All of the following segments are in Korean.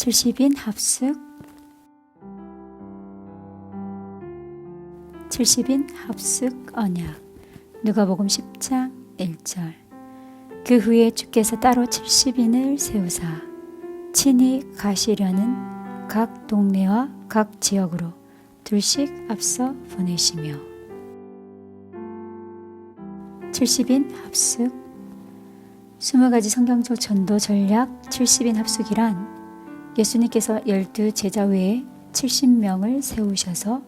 70인 합숙. 70인 합숙 언약. 누가복음 10장 1절. 그 후에 주께서 따로 70인을 세우사 친히 가시려는 각 동네와 각 지역으로 둘씩 앞서 보내시며. 70인 합숙. 20가지 성경적 전도 전략 70인 합숙이란 예수님께서 열두 제자 외에 70명을 세우셔서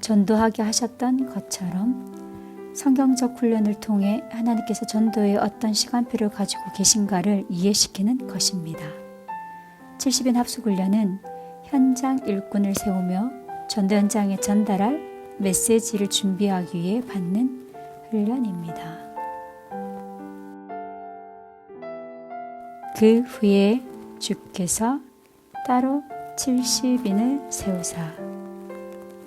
전도하게 하셨던 것처럼 성경적 훈련을 통해 하나님께서 전도에 어떤 시간표를 가지고 계신가를 이해시키는 것입니다. 70인 합숙 훈련은 현장 일꾼을 세우며 전도 현장에 전달할 메시지를 준비하기 위해 받는 훈련입니다. 그 후에 주께서 따로 70인을 세우사.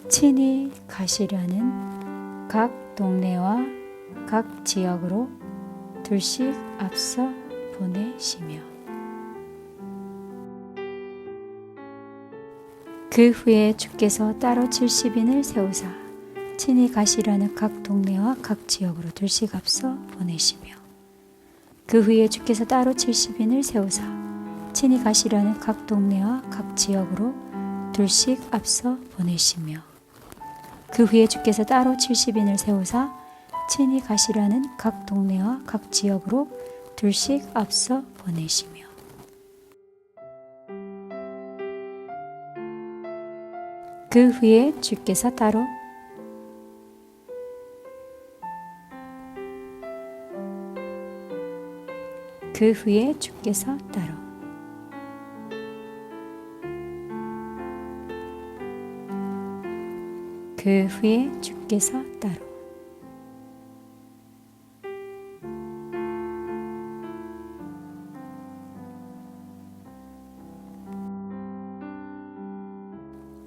친히 가시려는 각 동네와 각 지역으로 둘씩 앞서 보내시며. 그 후에 주께서 따로 70인을 세우사 친히 가시려는 각 동네와 각 지역으로 둘씩 앞서 보내시며. 그 후에 주께서 따로 70인을 세우사 친히 가시려는 각 동네와 각 지역으로 둘씩 앞서 보내시며 그 후에 주께서 따로 70인을 세우사 친히 가시려는 각 동네와 각 지역으로 둘씩 앞서 보내시며 그 후에 주께서 따로 그 후에 주께서 따로 그 후에 주께서 따로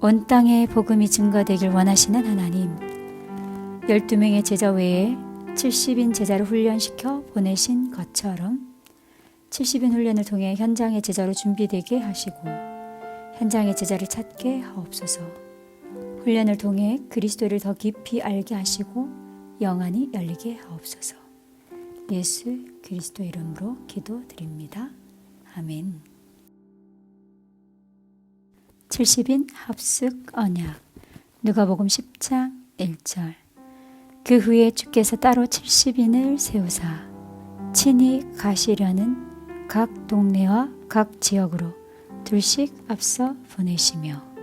온 땅에 복음이 증거되길 원하시는 하나님 12명의 제자 외에 70인 제자를 훈련시켜 보내신 것처럼 70인 훈련을 통해 현장의 제자로 준비되게 하시고 현장의 제자를 찾게 하옵소서. 훈련을 통해 그리스도를 더 깊이 알게 하시고 영안이 열리게 하옵소서. 예수 그리스도 이름으로 기도드립니다. 아멘. 70인 합숙 언약 누가복음 10장 1절 그 후에 주께서 따로 70인을 세우사 친히 가시려는 각 동네와 각 지역으로 둘씩 앞서 보내시며